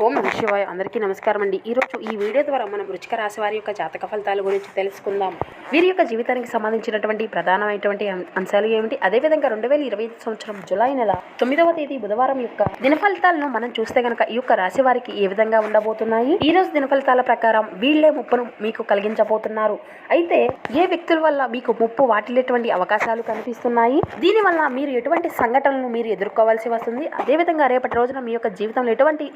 ఓం నమ శివాయ. అందరికీ నమస్కారం అండి. ఈరోజు ఈ వీడియో ద్వారా మనం వృచ్చిక రాశి వారి యొక్క జాతక ఫలితాల గురించి తెలుసుకుందాం. వీరి యొక్క జీవితానికి సంబంధించినటువంటి ప్రధానమైనటువంటి అంశాలు ఏమిటి? అదేవిధంగా రెండు వేల ఇరవై ఐదు సంవత్సరం జులై నెల తొమ్మిదవ తేదీ బుధవారం యొక్క దిన ఫలితాలను మనం చూస్తే కనుక ఈ యొక్క రాశి వారికి ఏ విధంగా ఉండబోతున్నాయి? ఈ రోజు దిన ఫలితాల ప్రకారం వీళ్ళే ముప్పును మీకు కలిగించబోతున్నారు. అయితే ఏ వ్యక్తుల వల్ల మీకు ముప్పు వాటిల్లేటువంటి అవకాశాలు కనిపిస్తున్నాయి? దీనివల్ల మీరు ఎటువంటి సంఘటనలను మీరు ఎదుర్కోవాల్సి వస్తుంది? అదేవిధంగా రేపటి రోజున మీ యొక్క జీవితంలో ఎటువంటి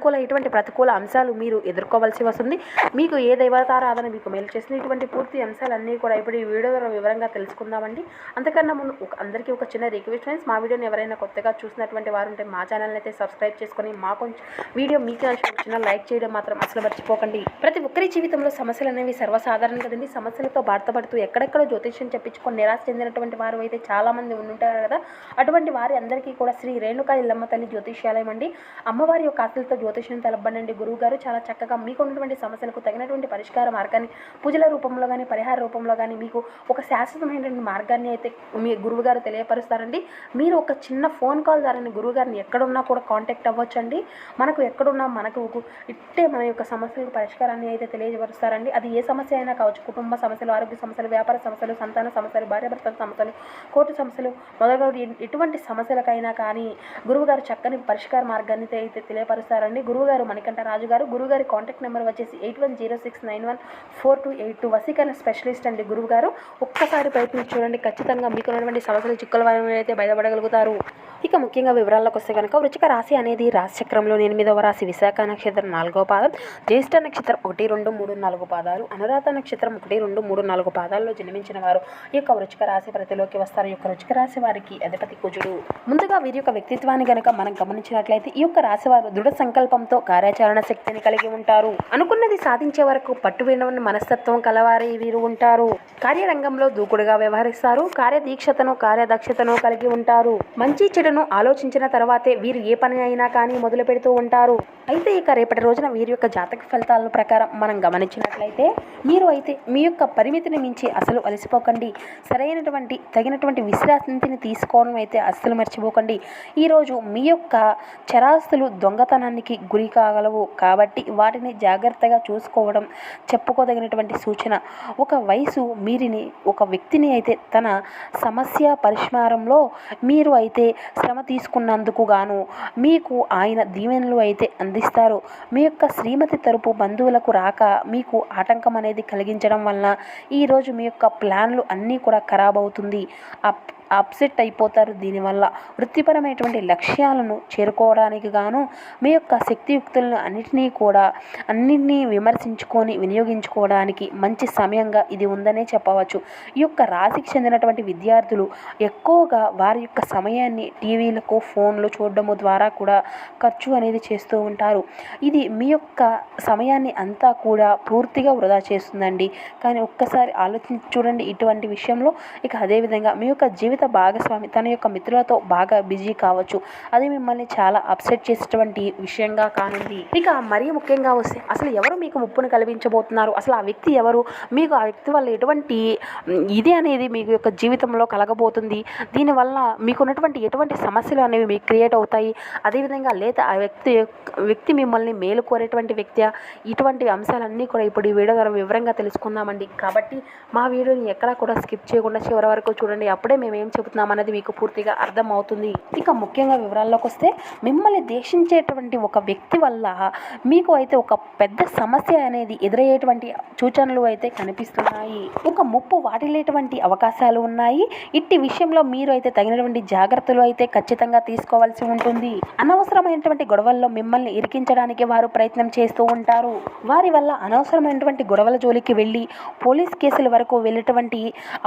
అనుకూల ఇటువంటి ప్రతికూల అంశాలు మీరు ఎదుర్కోవాల్సి వస్తుంది. మీకు ఏ దైవతారాధన మీకు మేలు చేసిన ఇటువంటి పూర్తి అంశాలన్నీ కూడా ఇప్పుడు ఈ వీడియో ద్వారా వివరంగా తెలుసుకుందామండి. అంతకన్నా ముందు అందరికీ ఒక చిన్న రిక్వెస్ట్ ఫ్రెండ్స్ మా వీడియోని ఎవరైనా కొత్తగా చూసినటువంటి వారు ఉంటే మా ఛానల్ని అయితే సబ్స్క్రైబ్ చేసుకొని మా కొంచెం వీడియో మీకు నచ్చిన చిన్న లైక్ చేయడం మాత్రం అసలు మర్చిపోకండి. ప్రతి ఒక్కరి జీవితంలో సమస్యలు అనేవి సర్వసాధారణం కదండి. సమస్యలతో బాధపడుతూ ఎక్కడెక్కడో జ్యోతిష్యం చెప్పించుకొని నిరాశ చెందినటువంటి వారు అయితే చాలామంది ఉంటారు కదా. అటువంటి వారి అందరికీ కూడా శ్రీ రేణుకా ఇల్లమ్మ తల్లి జ్యోతిష్యాలయం అండి. అమ్మవారి యొక్క ఆశలతో జ్యోతిష్యం తెలపండి గురువు గారు చాలా చక్కగా మీకు ఉన్నటువంటి సమస్యలకు తగినటువంటి పరిష్కార మార్గాన్ని పూజల రూపంలో కానీ పరిహార రూపంలో కానీ మీకు ఒక శాశ్వతమైనటువంటి మార్గాన్ని అయితే మీ గురువు గారు తెలియపరుస్తారండి. మీరు ఒక చిన్న ఫోన్ కాల్ ద్వారానే గురువు గారిని ఎక్కడున్నా కూడా కాంటాక్ట్ అవ్వచ్చండి. మనకు ఎక్కడున్నా మనకు ఇట్టే మన యొక్క సమస్యలకు పరిష్కారాన్ని అయితే తెలియపరుస్తారండి. అది ఏ సమస్య అయినా కావచ్చు. కుటుంబ సమస్యలు ఆరోగ్య సమస్యలు వ్యాపార సమస్యలు సంతాన సమస్యలు భార్యాభర్తల సమస్యలు కోర్టు సమస్యలు మొదలగు ఎటువంటి సమస్యలకైనా కానీ గురువుగారు చక్కని పరిష్కార మార్గాన్ని అయితే అయితే తెలియపరుస్తారండి గురువుగారు మణికంఠ రాజు గారు గురువుగారి కాంటాక్ట్ నెంబర్ వచ్చేసి eight one zero six nine one four two eight two. వసీకరణ specialist అండి గురువుగారు. ఒక్కసారి ప్రయత్నించి చూడండి. ఖచ్చితంగా మీకు ఉన్నటువంటి సమస్యలు చిక్కుల వారి అయితే బయటపడగలుగుతారు. ఇక ముఖ్యంగా వివరాల్లోకి వస్తే కనుక వృచ్చిక రాశి అనేది రాశిచక్రంలో ఎనిమిదవ రాశి విశాఖ నక్షత్రం నాలుగో పాదం జ్యేష్ఠ నక్షత్రం ఒకటి రెండు మూడు నాలుగు పాదాలు అనురాధ నక్షత్రం ఒకటి రెండు మూడు నాలుగు పాదాల్లో జన్మించిన వారు ఈ యొక్క వృచ్చిక రాశి ప్రతిలోకి వస్తారు. ఈ యొక్క వృచ్చిక రాశి వారికి అధిపతి కుజుడు. ముందుగా వీరి యొక్క వ్యక్తిత్వాన్ని గనుక మనం గమనించినట్లయితే ఈ యొక్క రాశి వారు దృఢ సంకల్పంతో కార్యాచరణ శక్తిని కలిగి ఉంటారు. అనుకున్నది సాధించే వరకు పట్టు వినవని మనస్తత్వం కలవారే వీరు ఉంటారు. కార్యరంగంలో దూకుడుగా వ్యవహరిస్తారు. కార్యదీక్షతను కార్యదక్షతను కలిగి ఉంటారు. మంచి చెడును ఆలోచించిన తర్వాతే వీరు ఏ పని అయినా కానీ మొదలు పెడుతూ ఉంటారు. అయితే ఇక రేపటి రోజున వీరి యొక్క జాతక ఫలితాల ప్రకారం మనం గమనించినట్లయితే మీరు అయితే మీ యొక్క పరిమితిని మించి అసలు అలసిపోకండి. సరైనటువంటి తగినటువంటి విశ్రాంతిని తీసుకోవడం అయితే అస్సలు మర్చిపోకండి. ఈరోజు మీ యొక్క చరాస్తులు దొంగతనానికి గురి కాగలవు. కాబట్టి వాటిని జాగ్రత్తగా చూసుకోవడం చెప్పుకోదగినటువంటి సూచన. ఒక వయసు మీరిని ఒక వ్యక్తిని అయితే తన సమస్య పరిష్కారంలో మీరు అయితే శ్రమ తీసుకున్నందుకు గాను మీకు ఆయన దీవెనలు అయితే అందిస్తారు. మీ యొక్క శ్రీమతి తరపు బంధువులకు రాక మీకు ఆటంకం అనేది కలిగించడం వలన ఈరోజు మీ యొక్క ప్లాన్లు అన్నీ కూడా ఖరాబ్ అవుతుంది. అప్ అప్సెట్ అయిపోతారు. దీనివల్ల వృత్తిపరమైనటువంటి లక్ష్యాలను చేరుకోవడానికి గాను మీ యొక్క శక్తియుక్తులను అన్నిటినీ కూడా అన్నింటినీ విమర్శించుకొని వినియోగించుకోవడానికి మంచి సమయంగా ఇది ఉందనే చెప్పవచ్చు. ఈ యొక్క రాశికి చెందినటువంటి విద్యార్థులు ఎక్కువగా వారి యొక్క సమయాన్ని టీవీలకు ఫోన్లు చూడడము ద్వారా కూడా ఖర్చు అనేది చేస్తూ ఉంటారు. ఇది మీ యొక్క సమయాన్ని అంతా కూడా పూర్తిగా వృధా చేస్తుందండి. కానీ ఒక్కసారి ఆలోచించి చూడండి ఇటువంటి విషయంలో ఇక అదేవిధంగా మీ యొక్క జీవిత భాగస్వామి తన యొక్క మిత్రులతో బాగా బిజీ కావచ్చు. అది మిమ్మల్ని చాలా అప్సెట్ చేసేటువంటి విషయంగా కానుంది. ఇక మరీ ముఖ్యంగా వస్తే అసలు ఎవరు మీకు ముప్పును కలిగించబోతున్నారు? అసలు ఆ వ్యక్తి ఎవరు? మీకు ఆ వ్యక్తి వల్ల ఎటువంటి ఇది అనేది మీకు యొక్క జీవితంలో కలగబోతుంది. దీనివల్ల మీకున్నటువంటి ఎటువంటి సమస్యలు అనేవి మీకు క్రియేట్ అవుతాయి? అదేవిధంగా లేదా ఆ వ్యక్తి యొక్క- వ్యక్తి మిమ్మల్ని మేలు కోరేటువంటి వ్యక్తి ఇటువంటి అంశాలన్నీ కూడా ఇప్పుడు ఈ వీడియో ద్వారా వివరంగా తెలుసుకుందామండి. కాబట్టి మా వీడియోని ఎక్కడా కూడా స్కిప్ చేయకుండా చివరి వరకు చూడండి. అప్పుడే మేము ఏం చెబుతున్నాం అనేది మీకు పూర్తిగా అర్థమవుతుంది. ఇక ముఖ్యంగా వివరాల్లోకి వస్తే మిమ్మల్ని దేశించేటువంటి ఒక వ్యక్తి వల్ల మీకు అయితే ఒక పెద్ద సమస్య అనేది ఎదురయ్యేటువంటి సూచనలు అయితే కనిపిస్తున్నాయి. ఒక ముప్పు వాటిల్లేటువంటి అవకాశాలు ఉన్నాయి. ఇట్టి విషయంలో మీరు అయితే తగినటువంటి జాగ్రత్తలు అయితే ఖచ్చితంగా తీసుకోవాల్సి ఉంటుంది. అనవసరమైనటువంటి గొడవల్లో మిమ్మల్ని ఇరికించడానికి వారు ప్రయత్నం చేస్తూ ఉంటారు. వారి వల్ల అనవసరమైనటువంటి గొడవల జోలికి వెళ్ళి పోలీస్ కేసుల వరకు వెళ్ళేటువంటి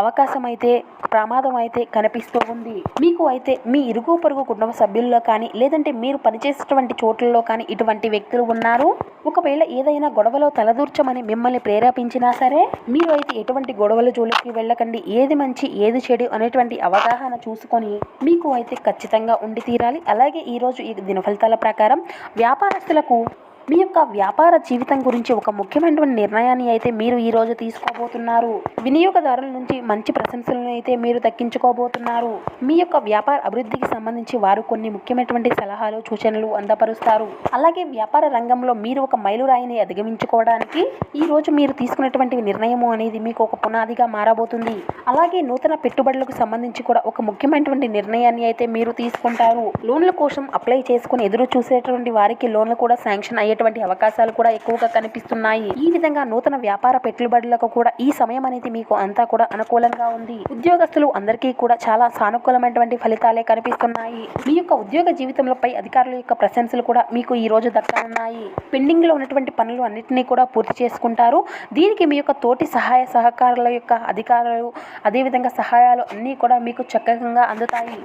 అవకాశం అయితే ప్రమాదం అయితే కనిపిస్తూ ఉంది మీకు అయితే మీ ఇరుగు పొరుగు కుటుంబ సభ్యుల్లో కానీ లేదంటే మీరు పనిచేసేటువంటి చోట్లలో కానీ ఇటువంటి వ్యక్తులు ఉన్నారు? ఒకవేళ ఏదైనా గొడవలో తలదూర్చమని మిమ్మల్ని ప్రేరేపించినా సరే మీరు అయితే ఎటువంటి గొడవల జోలికి వెళ్ళకండి. ఏది మంచి ఏది చెడు అనేటువంటి అవగాహన చూసుకొని మీకు అయితే ఖచ్చితంగా ఉండి తీరాలి. అలాగే ఈరోజు ఈ దిన ఫలితాల ప్రకారం వ్యాపారస్తులకు మీ యొక్క వ్యాపార జీవితం గురించి ఒక ముఖ్యమైనటువంటి నిర్ణయాన్ని అయితే మీరు ఈ రోజు తీసుకోబోతున్నారు. వినియోగదారుల నుంచి మంచి ప్రశంసలను అయితే మీరు దక్కించుకోబోతున్నారు. మీ యొక్క వ్యాపార అభివృద్ధికి సంబంధించి వారు కొన్ని ముఖ్యమైనటువంటి సలహాలు సూచనలు అందపరుస్తారు. అలాగే వ్యాపార రంగంలో మీరు ఒక మైలురాయిని అధిగమించుకోవడానికి ఈ రోజు మీరు తీసుకున్నటువంటి నిర్ణయము అనేది మీకు ఒక పునాదిగా మారబోతుంది. అలాగే నూతన పెట్టుబడులకు సంబంధించి కూడా ఒక ముఖ్యమైనటువంటి నిర్ణయాన్ని అయితే మీరు తీసుకుంటారు. లోన్ల కోసం అప్లై చేసుకుని ఎదురు చూసేటువంటి వారికి లోన్లు కూడా శాంక్షన్ అయ్యేటువంటి అవకాశాలు కూడా ఎక్కువగా కనిపిస్తున్నాయి. ఈ విధంగా నూతన వ్యాపార పెట్టుబడులకు కూడా ఈ సమయం అనేది మీకు అంతా కూడా అనుకూలంగా ఉంది. ఉద్యోగస్తులు అందరికీ కూడా చాలా సానుకూలమైనటువంటి ఫలితాలే కనిపిస్తున్నాయి. మీ యొక్క ఉద్యోగ జీవితంలోపై అధికారుల యొక్క ప్రశంసలు కూడా మీకు ఈ రోజు దక్కనున్నాయి పెండింగ్లో ఉన్నటువంటి పనులు అన్నింటినీ కూడా పూర్తి చేసుకుంటారు. దీనికి మీ యొక్క తోటి సహాయ సహకారుల యొక్క అధికారులు అదేవిధంగా సహాయాలు అన్నీ కూడా మీకు చక్కగా అందుతాయి.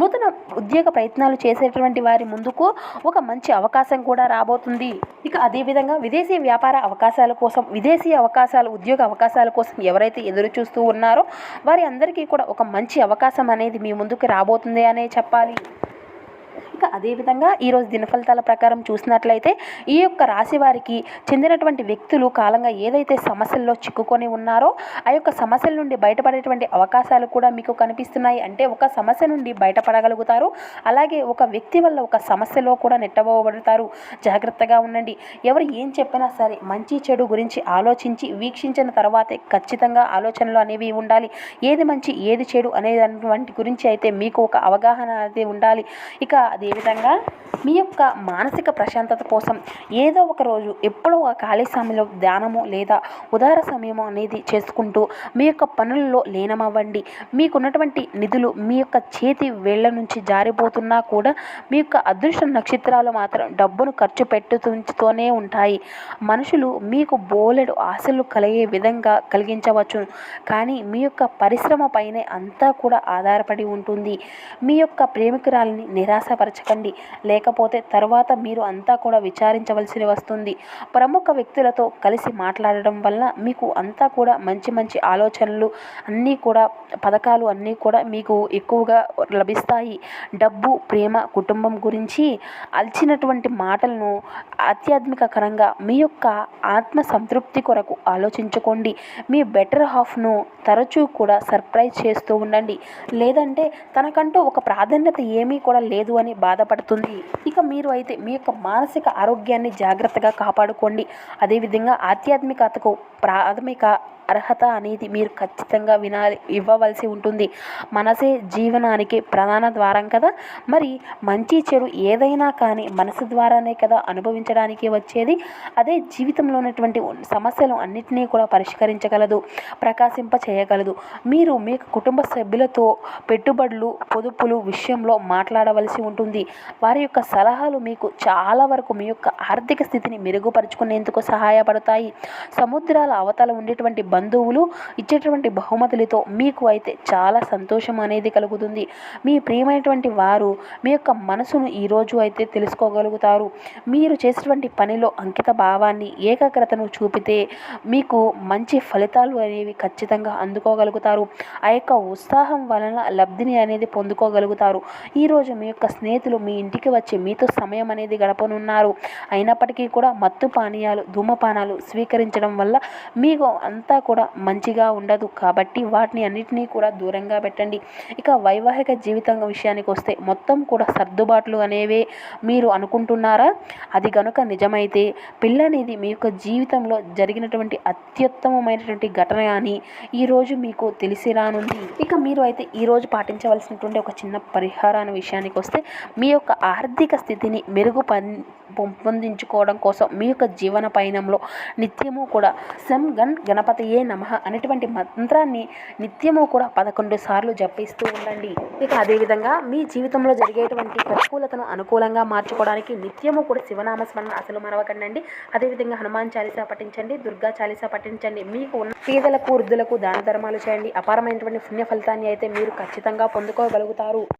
నూతన ఉద్యోగ ప్రయత్నాలు చేసేటువంటి వారి ముందుకు ఒక మంచి అవకాశం కూడా రాబోతుంది. ఇక అదేవిధంగా విదేశీ వ్యాపార అవకాశాల కోసం విదేశీ అవకాశాలు ఉద్యోగ అవకాశాల కోసం ఎవరైతే ఎదురు చూస్తూ ఉన్నారో వారి అందరికీ కూడా ఒక మంచి అవకాశం అనేది మీ ముందుకు రాబోతుంది అనే చెప్పాలి. ఇక అదేవిధంగా ఈరోజు దినఫలితాల ప్రకారం చూసినట్లయితే ఈ యొక్క రాశి వారికి చెందినటువంటి వ్యక్తులు కాలంగా ఏదైతే సమస్యల్లో చిక్కుకొని ఉన్నారో ఆ యొక్క సమస్యల నుండి బయటపడేటువంటి అవకాశాలు కూడా మీకు కనిపిస్తున్నాయి. అంటే ఒక సమస్య నుండి బయటపడగలుగుతారు. అలాగే ఒక వ్యక్తి వల్ల ఒక సమస్యలో కూడా నెట్టబోబడతారు. జాగ్రత్తగా ఉండండి. ఎవరు ఏం చెప్పినా సరే మంచి చెడు గురించి ఆలోచించి వీక్షించిన తర్వాతే ఖచ్చితంగా ఆలోచనలు అనేవి ఉండాలి. ఏది మంచి ఏది చెడు అనేటువంటి గురించి అయితే మీకు ఒక అవగాహన అనేది ఉండాలి. ఇక అది అదేవిధంగా మీ యొక్క మానసిక ప్రశాంతత కోసం ఏదో ఒక రోజు ఎప్పుడో ఒక ఖాళీ సమయంలో ధ్యానము లేదా ఉదార సమయము అనేది చేసుకుంటూ మీ యొక్క పనుల్లో లీనమవ్వండి. మీకున్నటువంటి నిధులు మీ యొక్క చేతి వేళ్ళ నుంచి జారిపోతున్నా కూడా మీ యొక్క అదృష్ట నక్షత్రాలు మాత్రం డబ్బును ఖర్చు పెట్టుతూనే ఉంటాయి. మనుషులు మీకు బోలెడు ఆశలు కలిగే విధంగా కలిగించవచ్చు. కానీ మీ యొక్క పరిశ్రమ పైనే అంతా కూడా ఆధారపడి ఉంటుంది. మీ యొక్క ప్రేమికురాలని మార్చకండి లేకపోతే తర్వాత మీరు అంతా కూడా విచారించవలసి వస్తుంది. ప్రముఖ వ్యక్తులతో కలిసి మాట్లాడడం వల్ల మీకు అంతా కూడా మంచి మంచి ఆలోచనలు అన్నీ కూడా పథకాలు అన్నీ కూడా మీకు ఎక్కువగా లభిస్తాయి. డబ్బు ప్రేమ కుటుంబం గురించి అల్చినటువంటి మాటలను ఆధ్యాత్మికకరంగా మీ యొక్క ఆత్మ సంతృప్తి కొరకు ఆలోచించుకోండి. మీ బెటర్ హాఫ్ను తరచూ కూడా సర్ప్రైజ్ చేస్తూ ఉండండి. లేదంటే తనకంటూ ఒక ప్రాధాన్యత ఏమీ కూడా లేదు అని బాధపడుతుంది. ఇక మీరు అయితే మీ యొక్క మానసిక ఆరోగ్యాన్ని జాగ్రత్తగా కాపాడుకోండి. అదేవిధంగా ఆధ్యాత్మికతకు ప్రాథమిక అర్హత అనేది మీరు ఖచ్చితంగా వినాలి ఇవ్వవలసి ఉంటుంది. మనసే జీవనానికి ప్రధాన ద్వారం కదా. మరి మంచి చెడు ఏదైనా కానీ మనసు ద్వారానే కదా అనుభవించడానికి వచ్చేది. అదే జీవితంలో ఉన్నటువంటి సమస్యలు అన్నిటినీ కూడా పరిష్కరించగలదు ప్రకాశింప చేయగలదు. మీరు మీ కుటుంబ సభ్యులతో పెట్టుబడులు పొదుపులు విషయంలో మాట్లాడవలసి ఉంటుంది. వారి యొక్క సలహాలు మీకు చాలా వరకు మీ యొక్క ఆర్థిక స్థితిని మెరుగుపరుచుకునేందుకు సహాయపడతాయి. సముద్రాల అవతల ఉండేటువంటి బంధువులు ఇచ్చేటువంటి బహుమతులతో మీకు అయితే చాలా సంతోషం అనేది కలుగుతుంది. మీ ప్రియమైనటువంటి వారు మీ యొక్క మనసును ఈరోజు అయితే తెలుసుకోగలుగుతారు. మీరు చేసినటువంటి పనిలో అంకిత భావాన్ని ఏకాగ్రతను చూపితే మీకు మంచి ఫలితాలు అనేవి ఖచ్చితంగా అందుకోగలుగుతారు. ఆ యొక్క ఉత్సాహం వలన లబ్ధిని అనేది పొందుకోగలుగుతారు. ఈరోజు మీ యొక్క స్నేహితులు మీ ఇంటికి వచ్చి మీతో సమయం అనేది గడపనున్నారు. అయినప్పటికీ కూడా మత్తు పానీయాలు ధూమపానాలు స్వీకరించడం వల్ల మీకు అంతా కూడా మంచిగా ఉండదు. కాబట్టి వాటిని అన్నిటినీ కూడా దూరంగా పెట్టండి. ఇక వైవాహిక జీవితం విషయానికి వస్తే మొత్తం కూడా సర్దుబాట్లు అనేవే మీరు అనుకుంటున్నారా? అది గనుక నిజమైతే పిల్లనేది మీ యొక్క జీవితంలో జరిగినటువంటి అత్యుత్తమమైనటువంటి ఘటన అని ఈరోజు మీకు తెలిసి రానుంది. ఇక మీరు అయితే ఈరోజు పాటించవలసినటువంటి ఒక చిన్న పరిహారాన్ని విషయానికి వస్తే మీ యొక్క ఆర్థిక స్థితిని మెరుగు పెంపొందించుకోవడం కోసం మీ యొక్క జీవన పయనంలో నిత్యము కూడా సం గణపతి గణపతియే నమ అనేటువంటి మంత్రాన్ని నిత్యము కూడా పదకొండు సార్లు జపిస్తూ ఉండండి. ఇక అదేవిధంగా మీ జీవితంలో జరిగేటువంటి ప్రతికూలతను అనుకూలంగా మార్చుకోవడానికి నిత్యము కూడా శివనామ స్మరణ అసలు మరవకండి అదేవిధంగా హనుమాన్ చాలీసా పఠించండి దుర్గా చాలీసా పఠించండి. మీకు ఉన్న పేదలకు వృద్ధులకు దాన ధర్మాలు చేయండి. అపారమైనటువంటి పుణ్య ఫలితాన్ని అయితే మీరు ఖచ్చితంగా పొందుకోగలుగుతారు.